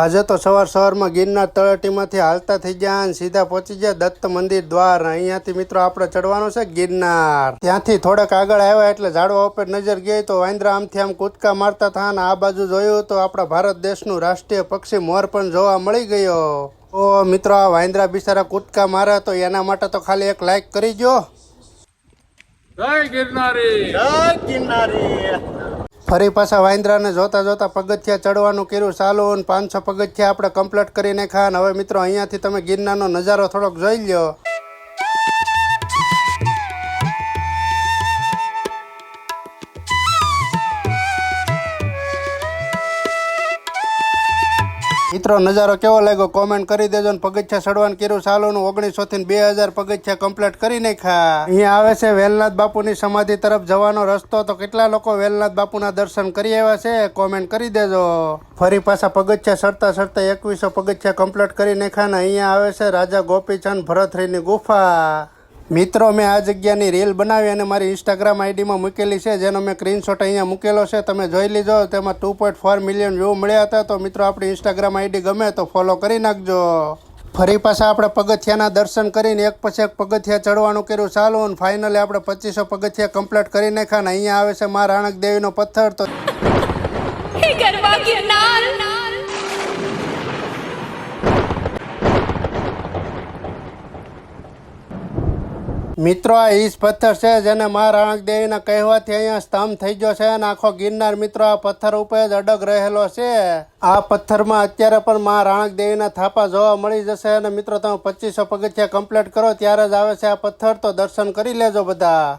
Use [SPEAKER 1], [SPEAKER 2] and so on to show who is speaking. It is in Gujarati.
[SPEAKER 1] આજે તો સવાર સવારમાં ગિરનાર તળટીમાંથી હાલતા થઈ ગયા અને સીધા પહોંચી ગયા દત્ત મંદિર દ્વાર. અહીંયાથી મિત્રો આપણે ચડવાનું છે ગિરનાર. ત્યાંથી થોડાક આગળ આવ્યા એટલે ઝાડવા ઉપર નજર ગઈ તો વાંદરા આમથી આમ કૂદકા મારતા હતા અને આ બાજુ જોયું તો આપણા ભારત દેશનું રાષ્ટ્રીય પક્ષી મોર પણ જોવા મળી ગયો. ઓ મિત્રો આ વાંદરા બિચારા કૂદકા મારે તો એના માટે તો ખાલી એક લાઈક કરી જો
[SPEAKER 2] જય ગિરનારી.
[SPEAKER 1] ફરી પાછા વાંદરાને જોતા જોતા પગથિયા ચડવાનું કર્યું. ચાલુ અને પાંચસો પગથિયા આપણે કમ્પ્લીટ કરી નાખ્યા અને હવે મિત્રો અહીંયાથી તમે ગિરનારનો નજારો થોડોક જોઈ લ્યો. મિત્રો, નજારો કેવો લાગ્યો? કોમેન્ટ કરી દેજો ને પગથિયા સડવાન કર્યું. ચાલુ નું ઓગણીસો થી બે હજાર પગથિયા કમ્પ્લીટ કરી નાખ્યા. અહીંયા આવે છે વેલનાથ બાપુની સમાધિ તરફ જવાનો રસ્તો. તો કેટલા લોકો વેલનાથ બાપુના દર્શન કરી આવ્યા છે? કોમેન્ટ કરી દેજો. ફરી પાછા પગથિયા સડતા સડતા એકવીસો પગથિયા કમ્પ્લીટ કરી નાખ્યા ને અહીંયા આવે છે રાજા ગોપીચંદ ભરતરીની ગુફા. મિત્રો, મેં આ જગ્યાની રીલ બનાવી અને મારી ઇન્સ્ટાગ્રામ આઈડીમાં મૂકેલી છે, જેનો મેં સ્ક્રીનશોટ અહીંયા મૂકેલો છે. તમે જોઈ લીજો, તેમાં two point four million view મળ્યા હતા. તો મિત્રો, આપણી ઇન્સ્ટાગ્રામ આઈડી ગમે તો ફોલો કરી નાખજો. ફરી પાછા આપણે પગથિયાના દર્શન કરીને એક પછી એક પગથિયા ચડવાનું કર્યું ચાલુ અને ફાઇનલી આપણે પચીસો પગથિયા કમ્પ્લીટ કરી નાખ્યા અહીંયા આવે છે મા રાણક દેવીનો પથ્થર. તો મિત્રો, આ ઈસ પથ્થર છે જેને મા રાણક દેવીના કહેવાથી અહીંયા સ્તંભ થઈ ગયો છે અને આખો ગિરનાર મિત્રો આ પથ્થર ઉપર જ અડગ રહેલો છે. આ પથ્થરમાં અત્યારે પણ મા રાણક દેવીના થાપા જોવા મળી જશે અને મિત્રો, તમે પચીસો પગથિયા કમ્પ્લીટ કરો, ત્યારે જ આવે છે આ પથ્થર. તો દર્શન કરી લેજો બધા.